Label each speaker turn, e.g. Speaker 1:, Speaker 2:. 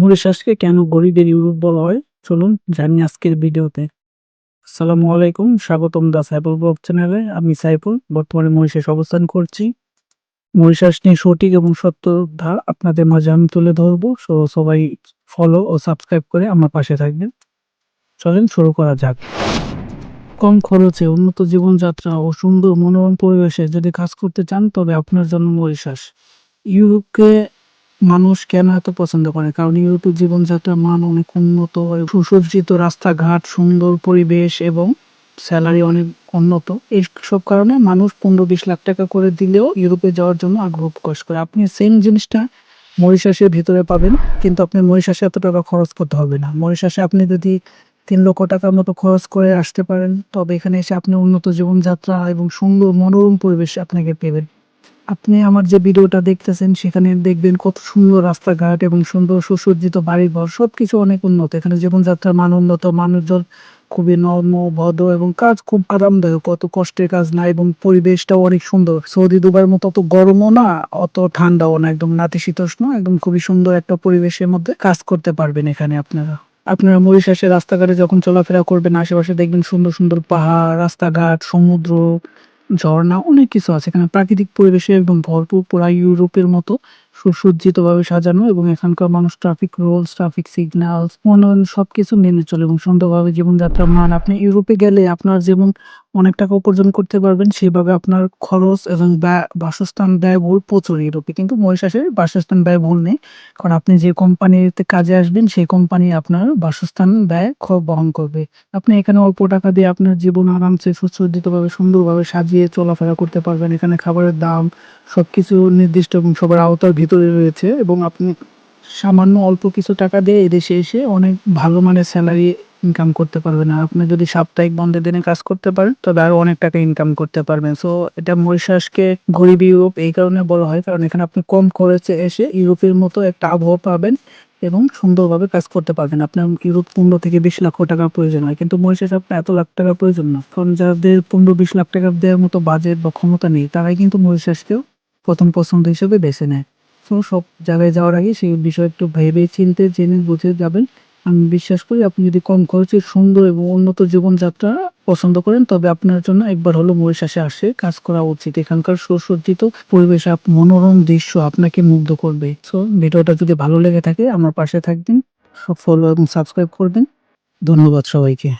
Speaker 1: মরিশাসকে কেন গরিবের ইউরোপ বলা হয়? চলুন জানি আজকের ভিডিওতে। আসসালামু আলাইকুম, স্বাগতম দা সাইফুল ব্লগ চ্যানেলে। আমি সাইফুল, বর্তমানে মরিশাস অবস্থান করছি। মরিশাস নিয়ে সঠিক এবং সত্য ধা আপনাদের মাঝে আমি তুলে ধরবো, সো সবাই ফলো ও সাবস্ক্রাইব করে আমার পাশে থাকবেন। চলেন শুরু করা যাক। কম খরচে উন্নত জীবনযাত্রা ও সুন্দর মনোরম পরিবেশে যদি কাজ করতে চান, তবে আপনার জন্য মরিশাস। ইউরোপকে মানুষ কেন এত পছন্দ করে? কারণ ইউরোপের জীবনযাত্রার মান অনেক উন্নত সুসজ্জিত রাস্তাঘাট, সুন্দর পরিবেশ এবং স্যালারি অনেক উন্নত। এই সব কারণে মানুষ পনেরো বিশ লাখ টাকা করে দিলেও ইউরোপে যাওয়ার জন্য আগ্রহ প্রকাশ করে। আপনি সেম জিনিসটা মরিশাসের ভিতরে পাবেন, কিন্তু আপনি মরিশাসে এত টাকা খরচ করতে হবে না। মরিশাসে আপনি যদি তিন লক্ষ টাকার মতো খরচ করে আসতে পারেন, তবে এখানে এসে আপনি উন্নত জীবনযাত্রা এবং সুন্দর মনোরম পরিবেশ আপনাকে পেবেন আপনি আমার যে ভিডিওটা দেখতেছেন, সেখানে দেখবেন কত সুন্দর রাস্তাঘাট এবং সুন্দর সুসজ্জিত বাড়িঘর, সবকিছু অনেক উন্নত। এখানে জীবনযাত্রার মান উন্নত, মানুষজন খুবই নর্ম, ভদ্র এবং কাজ খুব আরামদায়ক, কত কষ্টের কাজ না এবং পরিবেশটাও অনেক সুন্দর। সৌদি দুবার মতো অত গরমও না, অত ঠান্ডাও না, একদম নাতিশীতোষ্ণ, একদম খুবই সুন্দর একটা পরিবেশের মধ্যে কাজ করতে পারবেন এখানে আপনারা। আপনারা মরিশাসের রাস্তাঘাটে যখন চলাফেরা করবেন, আশেপাশে দেখবেন সুন্দর সুন্দর পাহাড়, রাস্তাঘাট, সমুদ্র ঝর্ণা, অনেক কিছু আছে। এখানে প্রাকৃতিক পরিবেশে এবং ভরপুর পুরা ইউরোপের মতো সুসজ্জিত ভাবে সাজানো এবং এখানকার মানুষ ট্রাফিক রুলস ট্রাফিক সিগন্যাল মনোনয়ন সবকিছু মেনে চলে এবং সুন্দরভাবে জীবনযাত্রার মান আপনি ইউরোপে গেলে আপনার যেমন অনেক টাকা উপার্জন করতে পারবেন, সেভাবে আপনার খরচ এবং বাসস্থান ব্যয়বহুল প্রচুর ইউরোপে কিন্তু মহিষাসের বাসস্থান ব্যয়বহুল নেই। কারণ আপনি যে কোম্পানিতে কাজে আসবেন, সেই কোম্পানি আপনার বাসস্থান ব্যয় খ- বহন করবে। আপনি এখানে অল্প টাকা দিয়ে আপনার জীবন আরামসে, সুসজ্জিতভাবে, সুন্দরভাবে সাজিয়ে চলাফেরা করতে পারবেন। এখানে খাবারের দাম, সবকিছু নির্দিষ্ট এবং সবার আওতার ভিতরে রয়েছে এবং আপনি সামান্য অল্প কিছু টাকা দিয়ে এদেশে এসে অনেক ভালো মানের স্যালারি ইনকাম করতে পারবেন আর আপনি যদি সাপ্তাহিক বন্ধের দিনে কাজ করতে পারেন, তবে আরও অনেক টাকা ইনকাম করতে পারবেন। সো এটা মরিশাসকে গরিব ইউরোপ এই কারণে বলা হয়, কারণ এখানে আপনি কম খরচে এসে ইউরোপের মতো একটা আবহাওয়া পাবেন এবং সুন্দরভাবে কাজ করতে পারবেন। আপনার ইউরোপ পনেরো থেকে বিশ লক্ষ টাকার প্রয়োজন হয়, কিন্তু মরিশাস আপনার এত লাখ টাকার প্রয়োজন না। কারণ যাদের পনেরো বিশ লাখ টাকা দেওয়ার মতো বাজেট বা ক্ষমতা নেই, তারাই কিন্তু মরিশাসকেও প্রথম পছন্দ হিসেবে বেছে নেয়। সব জায়গায় যাওয়ার আগে সেই বিষয়ে একটু ভেবে চিনতে জেনে বুঝে যাবেন। আমি বিশ্বাস করি আপনি যদি কম খরচে সুন্দর এবং উন্নত জীবনযাত্রা পছন্দ করেন, তবে আপনার জন্য একবার হলো মরিশাসে আসে, কাজ করা উচিত। এখানকার সুসজ্জিত পরিবেশ মনোরম দৃশ্য আপনাকে মুগ্ধ করবে। সো ভিডিওটা যদি ভালো লেগে থাকে, আমার পাশে থাকবেন সব ফলো এবং সাবস্ক্রাইব করবেন। ধন্যবাদ সবাইকে।